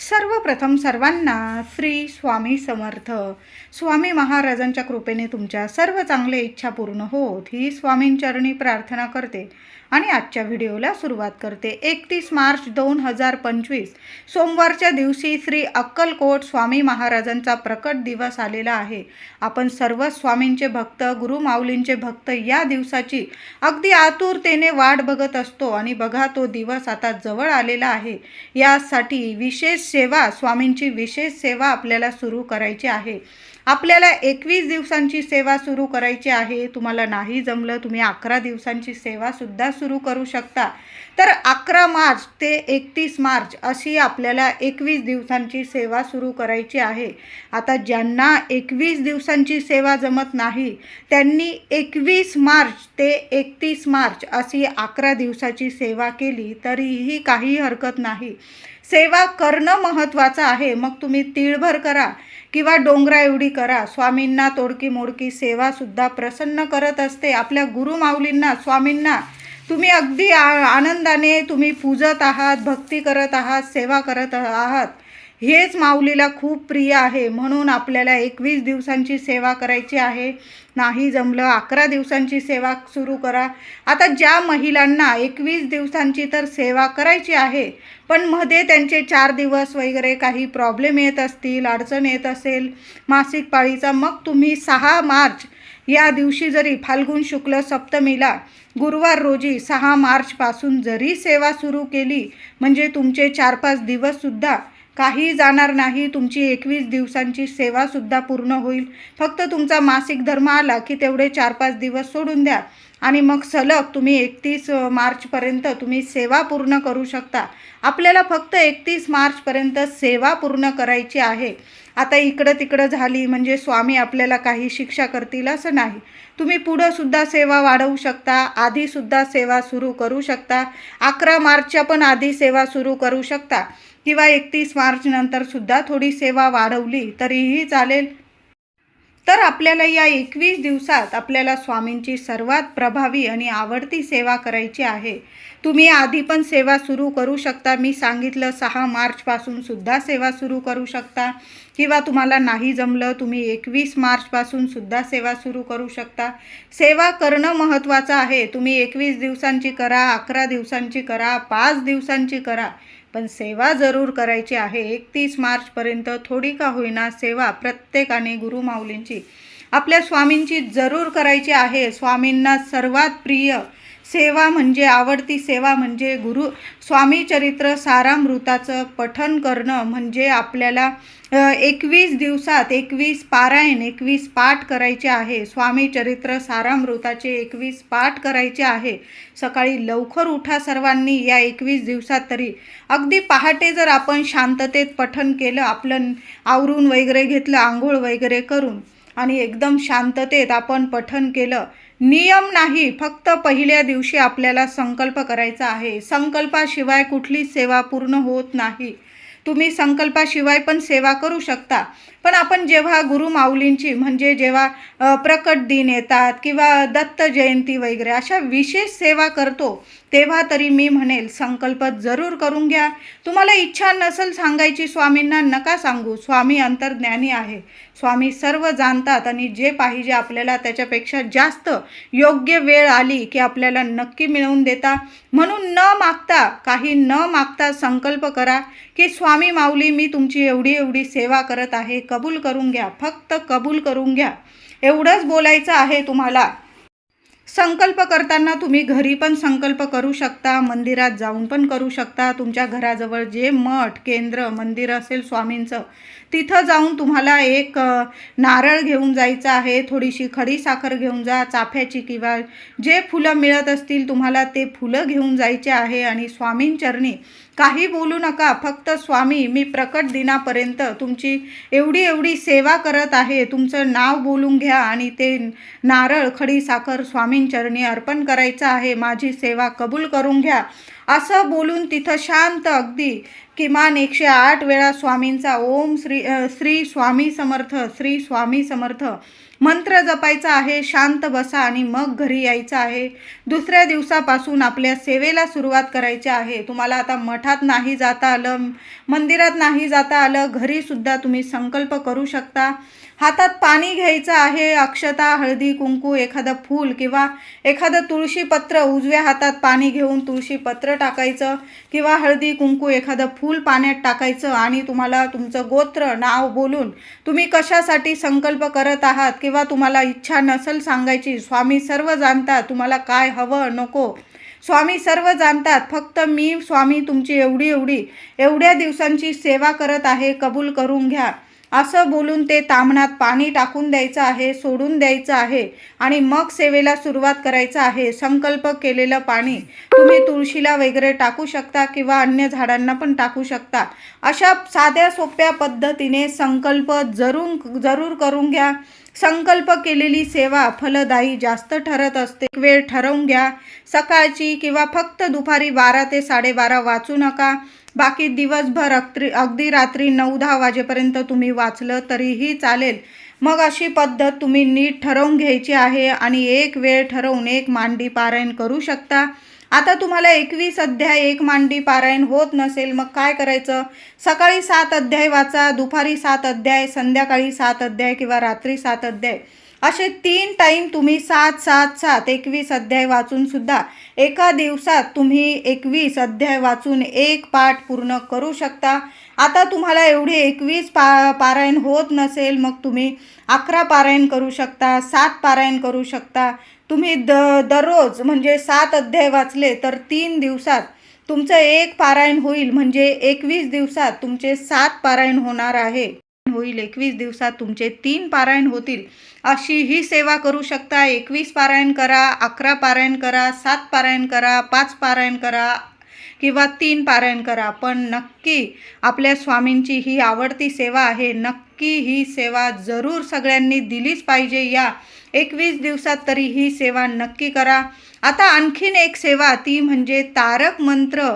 सर्वप्रथम सर्वांना श्री स्वामी समर्थ. स्वामी महाराजांच्या कृपेने तुमच्या सर्व चांगल्या इच्छा पूर्ण होत ही स्वामींचरणी प्रार्थना करते आणि आजच्या व्हिडिओला सुरुवात करते. एकतीस मार्च दोन हजार पंचवीस सोमवारच्या दिवशी श्री अक्कलकोट स्वामी महाराजांचा प्रकट दिवस आलेला आहे. आपण सर्व स्वामींचे भक्त गुरु माऊलींचे भक्त या दिवसाची अगदी आतुरतेने वाट बघत असतो आणि बघा तो दिवस आता जवळ आलेला आहे. यासाठी विशेष सेवा स्वामींची विशेष सेवा आपल्याला सुरू करायची आहे. आपल्याला एकवीस दिवसांची सेवा सुरू करायची आहे. तुम्हाला नाही जमलं तुम्ही अकरा दिवसांची सेवासुद्धा सुरू करू शकता. तर अकरा मार्च ते एकतीस मार्च अशी आपल्याला एकवीस दिवसांची सेवा सुरू करायची आहे. आता ज्यांना एकवीस दिवसांची सेवा जमत नाही त्यांनी एकवीस मार्च ते एकतीस मार्च अशी अकरा दिवसाची सेवा केली तरीही काही हरकत नाही. सेवा करणं महत्त्वाचं आहे. मग तुम्ही तिळभर करा किंवा डोंगरा एवढी करा. स्वामींना तोडकी मोडकी सेवासुद्धा प्रसन्न करत असते. आपल्या गुरुमाऊलींना स्वामींना तुम्ही अगदी आ आनंदाने तुम्ही पूजत आहात भक्ती करत आहात सेवा करत आहात. हेच माऊलीला खूप प्रिय आहे. म्हणून आपल्याला एकवीस दिवसांची सेवा करायची आहे. नाही जमलं अकरा दिवसांची सेवा सुरू करा. आता ज्या महिलांना एकवीस दिवसांची तर सेवा करायची आहे पण मध्ये त्यांचे चार दिवस वगैरे काही प्रॉब्लेम येत असतील अडचण येत असेल मासिक पाळीचा मग तुम्ही सहा मार्च या दिवशी जरी फाल्गुन शुक्ल सप्तमीला गुरुवार रोजी सहा मार्चपासून जरी सेवा सुरू केली म्हणजे तुमचे चार पाच दिवससुद्धा काही जाणार नाही तुमची एकवीस दिवसांची सेवासुद्धा पूर्ण होईल. फक्त तुमचा मासिक धर्म आला की तेवढे चार पाच दिवस सोडून द्या. आणि मग सलग तुम्ही एकतीस मार्चपर्यंत तुम्ही सेवा पूर्ण करू शकता. आपल्याला फक्त एकतीस मार्चपर्यंत सेवा पूर्ण करायची आहे. आता इकडं तिकडं झाली म्हणजे स्वामी आपल्याला काही शिक्षा करतील असं नाही. तुम्ही पुढंसुद्धा सेवा वाढवू शकता आधीसुद्धा सेवा सुरू करू शकता अकरा मार्चच्या पण आधी सेवा सुरू करू शकता. किंवा एकतीस मार्चनंतर सुद्धा थोडी सेवा वाढवली तरीही चालेल. तर आपल्याला या एकवीस दिवसात आपल्याला स्वामींची सर्वात प्रभावी आणि आवडती सेवा करायची आहे. तुम्ही आधी पण सेवा सुरू करू शकता. मी सांगितलं सहा मार्चपासून सुद्धा सेवा सुरू करू शकता. किंवा तुम्हाला नाही जमलं तुम्ही एकवीस मार्चपासून सुद्धा सेवा सुरू करू शकता. सेवा करणं महत्त्वाचं आहे. तुम्ही एकवीस दिवसांची करा अकरा दिवसांची करा पाच दिवसांची करा. पण सेवा जरूर करायची आहे. एकतीस मार्चपर्यंत थोडी का होईना सेवा प्रत्येकाने गुरुमाऊलींची आपल्या स्वामींची जरूर करायची आहे. स्वामींना सर्वात प्रिय सेवा म्हणजे आवडती सेवा म्हणजे गुरु स्वामी चरित्र सारामृताचं पठन करणं म्हणजे आपल्याला एकवीस दिवसात एकवीस पारायण एकवीस पाठ करायचे आहे. स्वामी चरित्र सारामृताचे एकवीस पाठ करायचे आहे. सकाळी लवकर उठा सर्वांनी या एकवीस दिवसात तरी. अगदी पहाटे जर आपण शांततेत पठन केलं आपलं आवरून वगैरे घेतलं आंघोळ वगैरे करून आणि एकदम शांततेत आपण पठन केलं नियम नाही फक्त पहिल्या दिवशी आपल्याला संकल्प करायचा आहे. संकल्पाशिवाय कुठलीच सेवा पूर्ण होत नाही. तुम्ही संकल्पाशिवाय पण सेवा करू शकता. पण आपण जेव्हा गुरु माऊलींची म्हणजे जेव्हा प्रकट दिन येतात किंवा दत्त जयंती वगैरे अशा विशेष सेवा करतो तेव्हा तरी मी म्हणेल संकल्प जरूर करून घ्या. तुम्हाला इच्छा नसेल सांगायची स्वामींना नका सांगू. स्वामी अंतर्ज्ञानी आहे. स्वामी सर्व जाणतात आणि जे पाहिजे आपल्याला त्याच्यापेक्षा जास्त योग्य वेळ आली की आपल्याला नक्की मिळवून देता. म्हणून न मागता काही न मागता संकल्प करा की स्वामी माऊली मी तुमची एवढी एवढी सेवा करत आहे कबूल करून घ्या. फक्त कबूल करून घ्या. एवढंच बोलायचं आहे तुम्हाला. संकल्प करताना तुम्ही घरी पण संकल्प करू शकता मंदिरात जाऊन पण करू शकता. तुमच्या घराजवळ जे मठ केंद्र मंदिर असेल स्वामींचं तिथं जाऊन तुम्हाला एक नारळ घेऊन जायचं आहे. थोडीशी खडी साखर घेऊन जा चाफ्याची किंवा जे फुलं मिळत असतील तुम्हाला ते फुलं घेऊन जायचे आहे आणि स्वामींचरणी काही बोलू नका. फक्त स्वामी मी प्रकट दिनापर्यंत तुमची एवढी एवढी सेवा करत आहे. तुमचं नाव बोलून घ्या आणि ते नारळ खडी साखर स्वामींचरणी अर्पण करायचं आहे. माझी सेवा कबूल करून घ्या. असं बोलून तिथं शांत अगदी किमान एकशे आठ वेळा स्वामींचा ओम श्री श्री स्वामी समर्थ श्री स्वामी समर्थ. मंत्र जपायचा आहे शांत बसा आणि मग घरी यायचं आहे. दुसऱ्या दिवसापासून आपल्या सेवेला सुरुवात करायची आहे. तुम्हाला आता मठात नाही जाता आलं मंदिरात नाही जाता आलं घरीसुद्धा तुम्ही संकल्प करू शकता. हातात पाणी घ्यायचं आहे अक्षता हळदी कुंकू एखादं फूल किंवा एखादं तुळशीपत्र उजव्या हातात पाणी घेऊन तुळशीपत्र टाकायचं किंवा हळदी कुंकू एखादं फूल पाण्यात टाकायचं आणि तुम्हाला तुमचं गोत्र नाव बोलून तुम्ही कशासाठी संकल्प करत आहात किंवा तुम्हाला इच्छा नसेल सांगायची स्वामी सर्व जाणतात तुम्हाला काय हवं नको. स्वामी सर्व जाणतात फक्त मी स्वामी तुमची एवढी एवढी एवढ्या दिवसांची सेवा करत आहे कबूल करून घ्या. असं बोलून ते तामणात पाणी टाकून द्यायचं आहे सोडून द्यायचं आहे आणि मग सेवेला सुरुवात करायचं आहे. संकल्प केलेलं पाणी. तुम्ही तुळशीला वगैरे टाकू शकता किंवा अन्य झाडांना पण टाकू शकता. अशा साध्या सोप्या पद्धतीने संकल्प जरूर जरूर करून घ्या. संकल्प केलेली सेवा फलदायी जास्त ठरत असते. वेळ ठरवून घ्या. सकाळची किंवा फक्त दुपारी बारा ते साडेबारा वाचू नका. बाकी दिवसभर अगदी अगदी रात्री नऊ दहा वाजेपर्यंत तुम्ही वाचलं तरीही चालेल. मग अशी पद्धत तुम्ही नीट ठरवून घ्यायची आहे आणि एक वेळ ठरवून एक मांडी पारायण करू शकता. आता तुम्हाला एकवीस अध्याय एक मांडी पारायण होत नसेल मग काय करायचं? सकाळी सात अध्याय वाचा दुपारी सात अध्याय संध्याकाळी सात अध्याय किंवा रात्री सात अध्याय. असे तीन टाईम तुम्ही सात सात सात एकवीस अध्याय वाचूनसुद्धा एका दिवसात तुम्ही एकवीस अध्याय वाचून एक पाठ पूर्ण करू शकता. आता तुम्हाला एवढे एकवीस पा पारायण होत नसेल मग तुम्ही अकरा पारायण करू शकता सात पारायण करू शकता. तुम्ही द दररोज म्हणजे सात अध्याय वाचले तर तीन दिवसात तुमचं एक पारायण होईल म्हणजे एकवीस दिवसात तुमचे सात पारायण होणार आहे. होईल. एकवीस दिवसात तुमचे तीन पारायण होतील. अशी ही सेवा करू शकता. एकवीस पारायण करा अकरा पारायण करा सात पारायण करा पाच पारायण करा किंवा तीन पारायण करा. पण नक्की आपल्या स्वामींची ही आवडती सेवा आहे. नक्की ही सेवा जरूर सगळ्यांनी दिलीच पाहिजे या. एकवीस दिवसात तरी ही सेवा नक्की करा. आता आणखीन एक सेवा ती म्हणजे तारक मंत्र.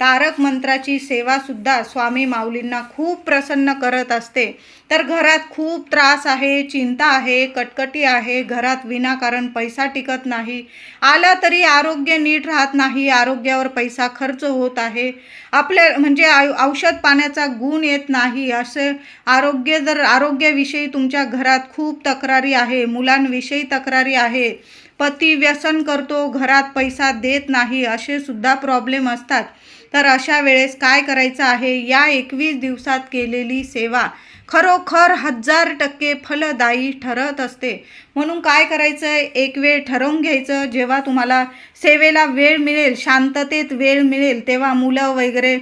तारक मंत्राची सेवासुद्धा स्वामी माऊलींना खूप प्रसन्न करत असते. तर घरात खूप त्रास आहे चिंता आहे कटकटी आहे घरात विनाकारण पैसा टिकत नाही. आला तरी आरोग्य नीट राहत नाही आरोग्यावर पैसा खर्च होत आहे. आपल्या म्हणजे आयु औषध पाण्याचा गुण येत नाही. असे आरोग्य जर आरोग्याविषयी तुमच्या घरात खूप तक्रारी आहे मुलांविषयी तक्रारी आहे पती व्यसन करतो घरात पैसा देत नाही असे सुद्धा प्रॉब्लेम असतात. तर अशा वेळेस काय करायचं आहे? या एकवीस दिवसात केलेली सेवा खरोखर हजार टक्के फलदायी ठरत असते. म्हणून काय करायचं? आहे एक वेळ ठरवून घ्यायचं. जेव्हा तुम्हाला सेवेला वेळ मिळेल शांततेत वेळ मिळेल तेव्हा मुलं वगैरे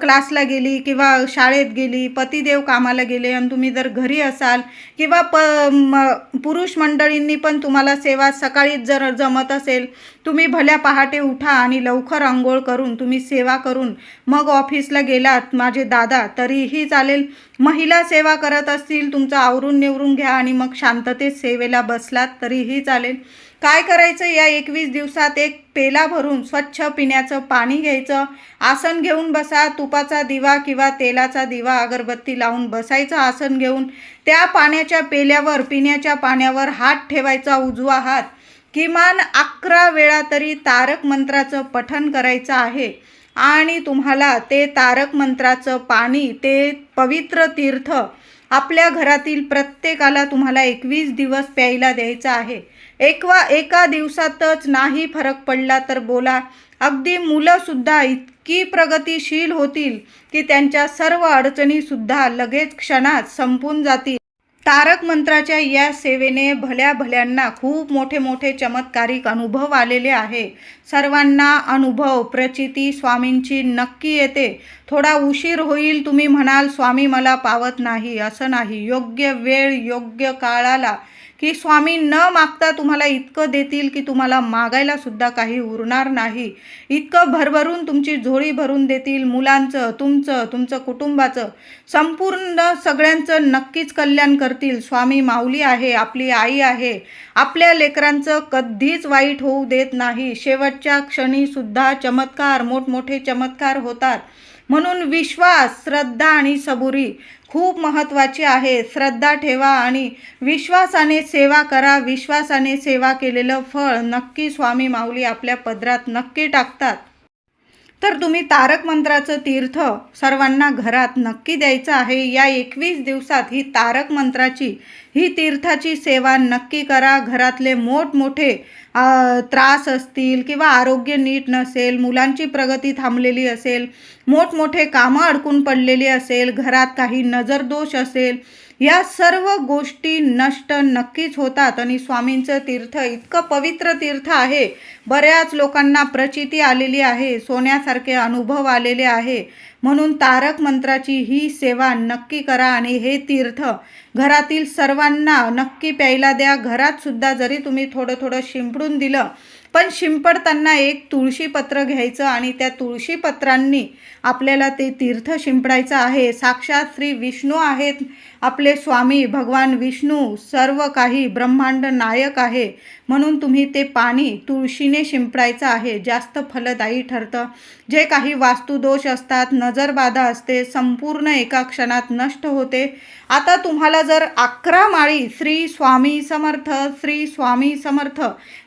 क्लासला गेली किंवा शाळेत गेली पतिदेव कामाला गेले आणि तुम्ही जर घरी असाल किंवा प म पुरुष मंडळींनी पण तुम्हाला सेवा सकाळीच जर जमत असेल तुम्ही भल्या पहाटे उठा आणि लवकर आंघोळ करून तुम्ही सेवा करून मग ऑफिसला गेलात माझे दादा तरीही चालेल. महिला सेवा करत असतील तुमचं आवरून निवरून घ्या आणि मग शांततेत सेवेला बसलात तरीही चालेल. काय करायचं? या एकवीस दिवसात एक पेला भरून स्वच्छ पिण्याचं पाणी घ्यायचं. आसन घेऊन बसा. तुपाचा दिवा किंवा तेलाचा दिवा अगरबत्ती लावून बसायचं आसन घेऊन. त्या पाण्याच्या पेल्यावर पिण्याच्या पाण्यावर हात ठेवायचा उजवा हात. किमान अकरा वेळा तरी तारक मंत्राचं पठन करायचं आहे. आणि तुम्हाला ते तारक मंत्राचं पाणी ते पवित्र तीर्थ आपल्या घरातील प्रत्येकाला तुम्हाला एकवीस दिवस प्यायला द्यायचा आहे. एकवा एका दिवसातच नाही फरक पडला तर बोला. अगदी मुलंसुद्धा इतकी प्रगतिशील होतील की त्यांच्या सर्व अडचणीसुद्धा लगेच क्षणात संपून जातील. तारक मंत्राच्या या सेवेने भल्या भल्यांना खूप मोठे मोठे चमत्कारिक अनुभव आलेले आहे. सर्वांना अनुभव प्रचिती स्वामींची नक्की येते. थोडा उशीर होईल तुम्ही म्हणाल स्वामी मला पावत नाही. असं नाही. योग्य वेळ योग्य काळाला की स्वामी न मागता तुम्हाला इतकं देतील की तुम्हाला मागायला सुद्धा काही उरणार नाही. इतकं भरभरून तुमची झोळी भरून देतील मुलांचं तुमचं तुमचं कुटुंबाचं. संपूर्ण सगळ्यांचं नक्कीच कल्याण करतील. स्वामी माऊली आहे आपली आई आहे. आपल्या लेकरांचं कधीच वाईट होऊ देत नाही. शेवटच्या क्षणीसुद्धा चमत्कार मोठमोठे चमत्कार होतात. म्हणून विश्वास श्रद्धा आणि सबुरी खूप महत्त्वाची आहे. श्रद्धा ठेवा आणि विश्वासाने सेवा करा. विश्वासाने सेवा केलेलं फळ नक्की स्वामी माऊली आपल्या पदरात नक्की टाकतात. तर तुम्ही तारक मंत्राचं तीर्थ सर्वांना घरात नक्की द्यायचं आहे. या एकवीस दिवसात ही तारक मंत्राची ही तीर्थाची सेवा नक्की करा. घरातले मोठमोठे त्रास असतील किंवा आरोग्य नीट नसेल मुलांची प्रगती थांबलेली असेल मोठमोठे कामं अडकून पडलेली असेल घरात काही नजरदोष असेल या सर्व गोष्टी नष्ट नक्कीच होतात आणि स्वामींचं तीर्थ इतकं पवित्र तीर्थ आहे. बऱ्याच लोकांना प्रचिती आलेली आहे सोन्यासारखे अनुभव आलेले आहे. म्हणून तारक मंत्राची ही सेवा नक्की करा आणि हे तीर्थ घरातील सर्वांना नक्की प्यायला द्या. घरातसुद्धा जरी तुम्ही थोडं थोडं शिंपडून दिलं पण शिंपडताना एक तुळशीपत्र घ्यायचं आणि त्या तुळशीपत्रांनी आपल्याला ते तीर्थ शिंपडायचं आहे. साक्षात श्री विष्णू आहेत. आपले स्वामी भगवान विष्णू सर्व काही ब्रह्मांड नायक आहे. म्हणून तुम्ही ते पाणी तुळशीने शिंपडायचं आहे. जास्त फलदायी ठरतं. जे काही वास्तुदोष असतात नजरबाधा असते संपूर्ण एका क्षणात नष्ट होते. आता तुम्हाला जर अकरा माळी श्री स्वामी समर्थ श्री स्वामी समर्थ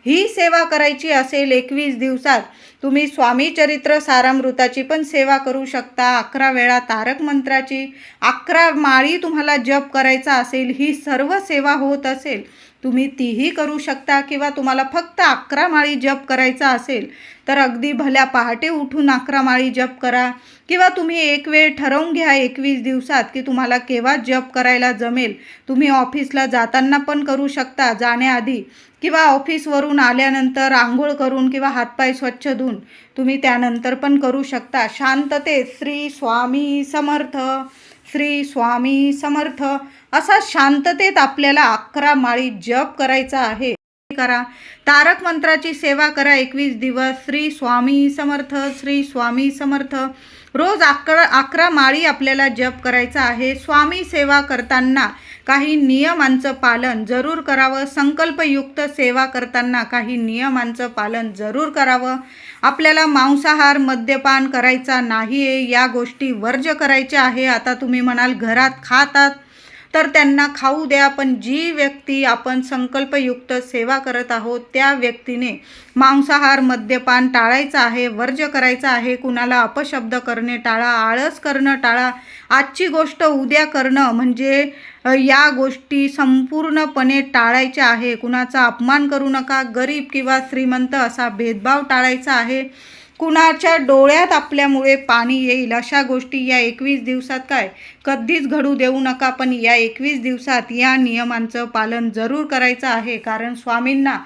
ही सेवा करायची असेल एकवीस दिवसात तुम्ही स्वामी चरित्र सारामृताची पण सेवा करू शकता. अकरा वेळा तारक मंत्राची अकरा माळी तुम्हाला जप करायचा असेल ही सर्व सेवा होत असेल. तुम्ही तीही करू शकता किंवा तुम्हाला फक्त अकरा माळी जप करायचा असेल तर अगदी भल्या पहाटे उठून अकरा माळी जप करा. किंवा तुम्ही एक वेळ ठरवून घ्या एकवीस दिवसात की तुम्हाला केव्हा जप करायला जमेल. तुम्ही ऑफिसला जाताना पण करू शकता जाण्याआधी. किंवा ऑफिसवरून आल्यानंतर आंघोळ करून किंवा हातपाय स्वच्छ धुवून तुम्ही त्यानंतर पण करू शकता. शांततेत श्री स्वामी समर्थ. श्री स्वामी समर्थ. असा शांततेत आपल्याला अकरा माळी जप करायचा आहे. करा. तारक मंत्राची सेवा करा एकवीस दिवस. श्री स्वामी समर्थ श्री स्वामी समर्थ. रोज अकरा अकरा माळी आपल्याला जप करायचा आहे. स्वामी सेवा करताना काही नियमांचं पालन जरूर करावं. संकल्पयुक्त सेवा करताना काही नियमांचं पालन जरूर करावं. आपल्याला मांसाहार मद्यपान करायचा नाही आहे या गोष्टी वर्ज करायच्या आहे. आता तुम्ही म्हणाल घरात खातात. तर त्यांना खाऊ द्या पण जी व्यक्ती आपण संकल्पयुक्त सेवा करत आहोत त्या व्यक्तीने मांसाहार मद्यपान टाळायचं आहे वर्ज्य करायचं आहे कुणाला अपशब्द करणे टाळा आळस करणं टाळा आजची गोष्ट उद्या करणं म्हणजे या गोष्टी संपूर्णपणे टाळायच्या आहे. कुणाचा अपमान करू नका गरीब किंवा श्रीमंत असा भेदभाव टाळायचा आहे. कुणाच्या डोळ्यात आपल्यामुळे पाणी येईल अशा गोष्टी या एकवीस दिवसात काय? कधीच घडू देऊ नका पण या एकवीस दिवसात या नियमांचं पालन जरूर करायचं आहे. कारण स्वामींना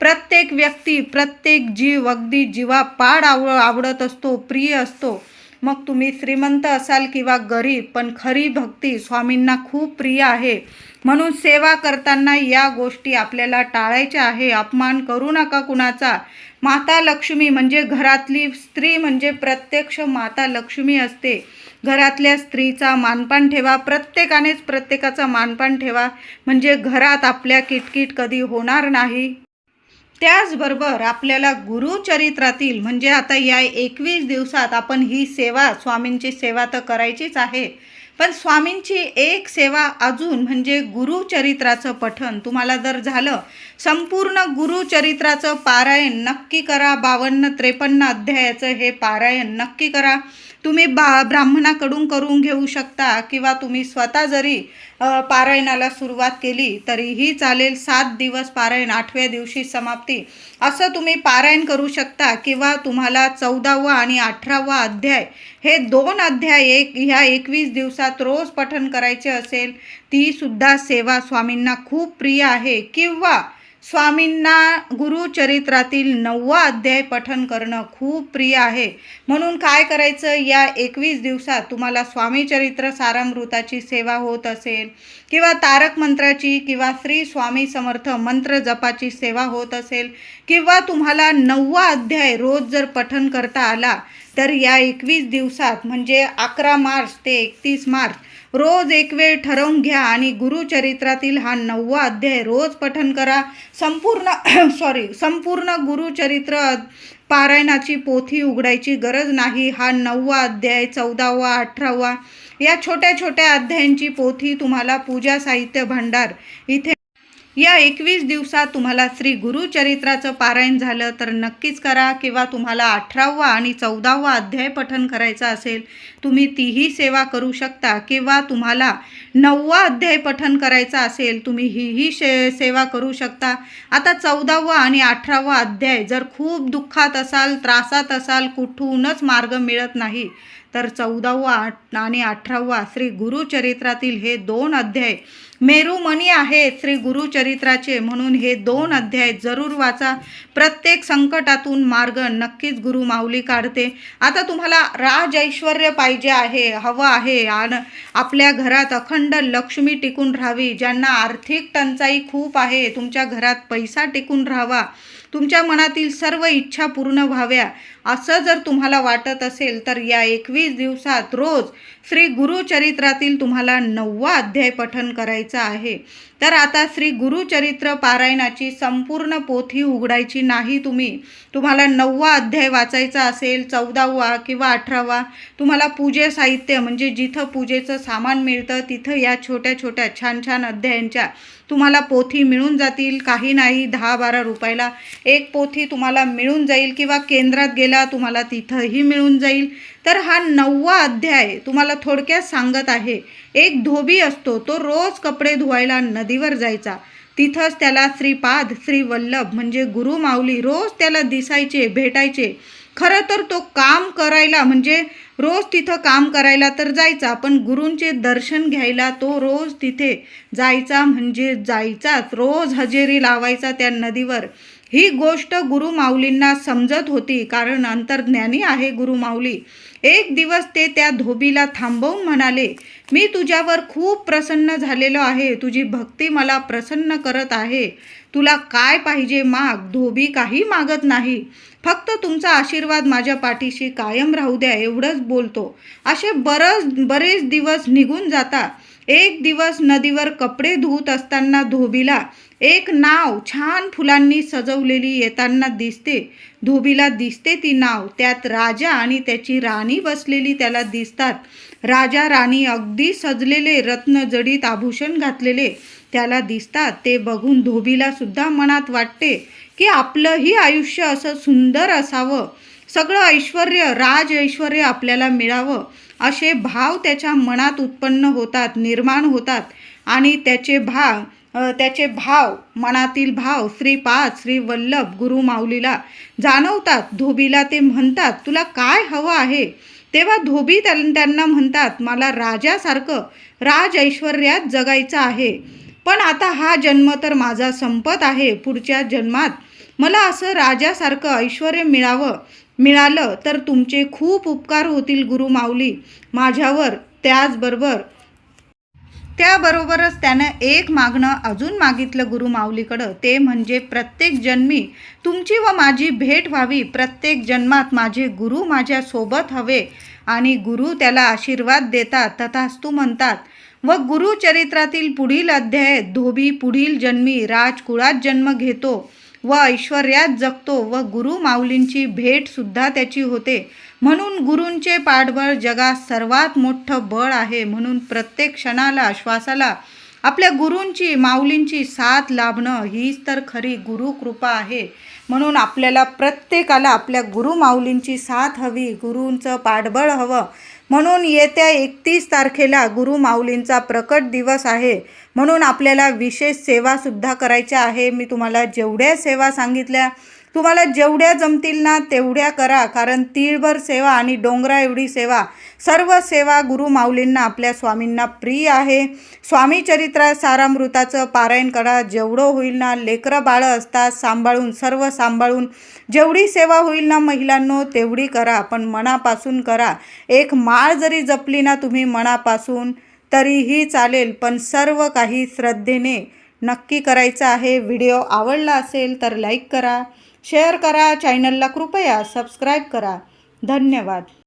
प्रत्येक व्यक्ती प्रत्येक जीव अगदी जीवा पाड आव आवडत असतो प्रिय असतो. मग तुम्ही श्रीमंत असाल किंवा गरीब पण खरी भक्ती स्वामींना खूप प्रिय आहे. म्हणून सेवा करताना या गोष्टी आपल्याला टाळायच्या आहे. अपमान करू नका कुणाचा. माता लक्ष्मी म्हणजे घरातली स्त्री म्हणजे प्रत्यक्ष माता लक्ष्मी असते. घरातल्या स्त्रीचा मानपान ठेवा. प्रत्येकानेच प्रत्येकाचा मानपान ठेवा. म्हणजे घरात आपल्या किटकिट कधी होणार नाही. त्याचबरोबर आपल्याला गुरुचरित्रातील म्हणजे आता या एकवीस दिवसात आपण ही सेवा स्वामींची सेवा तर करायचीच आहे पण स्वामींची एक सेवा अजून म्हणजे गुरुचरित्राचं पठण. तुम्हाला जर झालं संपूर्ण गुरुचरित्राचं पारायण नक्की करा बावन्न त्रेपन्न अध्यायाचं हे पारायण नक्की करा. तुम्ही बा ब्राह्मणाकडून करून घेऊ शकता किंवा तुम्ही स्वतः जरी पारायणाला सुरुवात केली तरीही चालेल सात दिवस पारायण आठव्या दिवशी समाप्ती. असं तुम्ही पारायण करू शकता किंवा तुम्हाला चौदावा आणि अठरावा अध्याय हे दोन अध्याय एक ह्या एकवीस दिवसात रोज पठण करायचे असेल तीसुद्धा सेवा स्वामींना खूप प्रिय आहे. किंवा स्वामींना गुरुचरित्रातील नववा अध्याय पठन करणं खूप प्रिय आहे. म्हणून काय करायचं? या एकवीस दिवसात तुम्हाला स्वामी चरित्र सारामृताची सेवा होत असेल किंवा तारक मंत्राची किंवा श्री स्वामी समर्थ मंत्र जपाची सेवा होत असेल किंवा तुम्हाला नववा अध्याय रोज जर पठन करता आला तर या एकवीस दिवसात म्हणजे अकरा मार्च ते एकतीस मार्च रोज एक वेळ ठरवून घ्या आणि गुरुचरित्रातील हा नववा अध्याय रोज पठन करा. संपूर्ण सॉरी संपूर्ण गुरुचरित्र पारायणाची पोथी उघडायची गरज नाही. हा नववा अध्याय चौदावा अठरावा या छोट्या छोट्या अध्यायांची पोथी तुम्हाला पूजा साहित्य भंडार इथे या एकवीस दिवसात तुम्हाला श्री गुरुचरित्राचं पारायण झालं तर नक्कीच करा किंवा तुम्हाला अठरावा आणि चौदावा अध्याय पठन करायचा असेल तुम्ही तीही सेवा करू शकता. किंवा तुम्हाला नववा अध्याय पठन करायचा असेल तुम्ही हीही शे सेवा करू शकता. आता चौदावा आणि अठरावा अध्याय जर खूप दुःखात असाल त्रासात असाल कुठूनच मार्ग मिळत नाही तर चौदावा आठ- आणि अठरावा श्री गुरुचरित्रातील हे दोन अध्याय मेरुमणी आहे श्री गुरुचरित्राचे म्हणून हे दोन अध्याय जरूर वाचा. प्रत्येक संकटातून मार्ग नक्कीच गुरु माऊली काढते. आता तुम्हाला राज ऐश्वर पाहिजे आहे हवं आहे. आणि आपल्या घरात अखंड लक्ष्मी टिकून राहावी. ज्यांना आर्थिक टंचाई खूप आहे तुमच्या घरात पैसा टिकून राहावा. तुमच्या मनातील सर्व इच्छा पूर्ण व्हाव्या. असं जर तुम्हाला वाटत असेल तर या एकवीस दिवसात रोज श्री गुरुचरित्रातील तुम्हाला नववा अध्याय पठन करायचा आहे. तर आता श्री गुरुचरित्र पारायणाची संपूर्ण पोथी उघडायची नाही तुम्ही. तुम्हाला नववा अध्याय वाचायचा असेल चौदावा किंवा अठरावा तुम्हाला पूजे साहित्य म्हणजे जिथं पूजेचं सामान मिळतं तिथं या छोट्या छोट्या छान छान अध्यायांच्या तुम्हाला पोथी मिळून जातील. काही नाही दहा बारा रुपयाला एक पोथी तुम्हाला मिळून जाईल किंवा केंद्रात गेला तुम्हाला तिथंही मिळून जाईल. तर हा नववा अध्याय तुम्हाला थोडक्यात सांगत आहे. एक धोबी असतो तो रोज कपडे धुवायला नदीवर जायचा. तिथंच त्याला श्रीपाद श्रीवल्लभ म्हणजे गुरु माऊली रोज त्याला दिसायचे भेटायचे. खरं तर तो काम करायला म्हणजे रोज तिथं काम करायला तर जायचा पण गुरूंचे दर्शन घ्यायला तो रोज तिथे जायचा म्हणजे जायचाच. रोज हजेरी लावायचा त्या नदीवर. ही गोष्ट गुरु माऊलींना समजत होती कारण अंतर्ज्ञानी आहे गुरु माऊली. एक दिवस ते त्या धोबीला थांबवून म्हणाले मी तुझ्यावर खूप प्रसन्न झालेलो आहे. तुझी भक्ती मला प्रसन्न करत आहे. तुला काय पाहिजे माग? धोबी काही मागत नाही. फक्त तुमचा आशीर्वाद माझ्या पाठीशी कायम राहू द्या एवढंच बोलतो. असे बरंच बरेच दिवस निघून जाता. एक दिवस नदीवर कपडे धुवत असताना धोबीला एक नाव छान फुलांनी सजवलेली येताना दिसते. धोबीला दिसते ती नाव. त्यात राजा आणि त्याची राणी बसलेली त्याला दिसतात. राजा राणी अगदी सजलेले रत्नजडीत आभूषण घातलेले त्याला दिसतात. ते बघून धोबीला सुद्धा मनात वाटते की आपलंही आयुष्य असं सुंदर असावं. सगळं ऐश्वर राज ऐश्वर आपल्याला मिळावं. असे भाव त्याच्या मनात उत्पन्न होतात निर्माण होतात. आणि त्याचे भाव त्याचे भाव मनातील भाव श्रीपाद श्री वल्लभ गुरु माऊलीला जाणवतात. धोबीला ते म्हणतात तुला काय हवं आहे? तेव्हा धोबी त्यां- त्यांना म्हणतात मला राजासारखं राज ऐश्वर्यात जगायचं आहे. पण आता हा जन्म तर माझा संपत आहे. पुढच्या जन्मात मला असं राजासारखं ऐश्वर मिळावं. मिळालं तर तुमचे खूप उपकार होतील गुरु माऊली. माझ्यावर त्याचबरोबर त्याबरोबरच त्यानं एक मागणं अजून मागितलं गुरु माऊलीकडं. ते म्हणजे प्रत्येक जन्मी तुमची व माझी भेट व्हावी. प्रत्येक जन्मात माझे गुरु माझ्यासोबत हवे आणि गुरु त्याला आशीर्वाद देतात. तथास्तू म्हणतात व गुरुचरित्रातील पुढील अध्याय धोबी पुढील जन्मी राजकुळात जन्म घेतो. व ऐश्वर्यात जगतो व गुरु माऊलींची भेट सुद्धा त्याची होते. म्हणून गुरूंचे पाठबळ जगात सर्वात मोठं बळ आहे. म्हणून प्रत्येक क्षणाला श्वासाला आपल्या गुरूंची माऊलींची साथ लाभणं हीच तर खरी गुरुकृपा आहे. म्हणून आपल्याला प्रत्येकाला आपल्या गुरु माऊलींची साथ हवी गुरूंचं पाठबळ हवं. म्हणून येत्या एकतीस तारखेला गुरु माऊलींचा प्रकट दिवस आहे. म्हणून आपल्याला विशेष सेवासुद्धा करायच्या आहे. मी तुम्हाला जेवढ्या सेवा सांगितल्या तुम्हाला जेवढ्या जमतील ना तेवढ्या करा. कारण तीळभर सेवा आणि डोंगरा एवढी सेवा सर्व सेवा गुरु माऊलींना आपल्या स्वामींना प्रिय आहे. स्वामी चरित्रा सारामृताचं पारायण करा. जेवढं होईल ना लेकरं बाळं असतात सांभाळून सर्व सांभाळून. जेवढी सेवा होईल ना महिलांनो तेवढी करा. पण मनापासून करा. एक माळ जरी जपली ना तुम्ही मनापासून तरीही चालेल पण सर्व काही श्रद्धेने नक्की करायचं आहे. व्हिडिओ आवडला असेल तर लाईक करा शेअर करा चॅनलला कृपया सबस्क्राईब करा. धन्यवाद.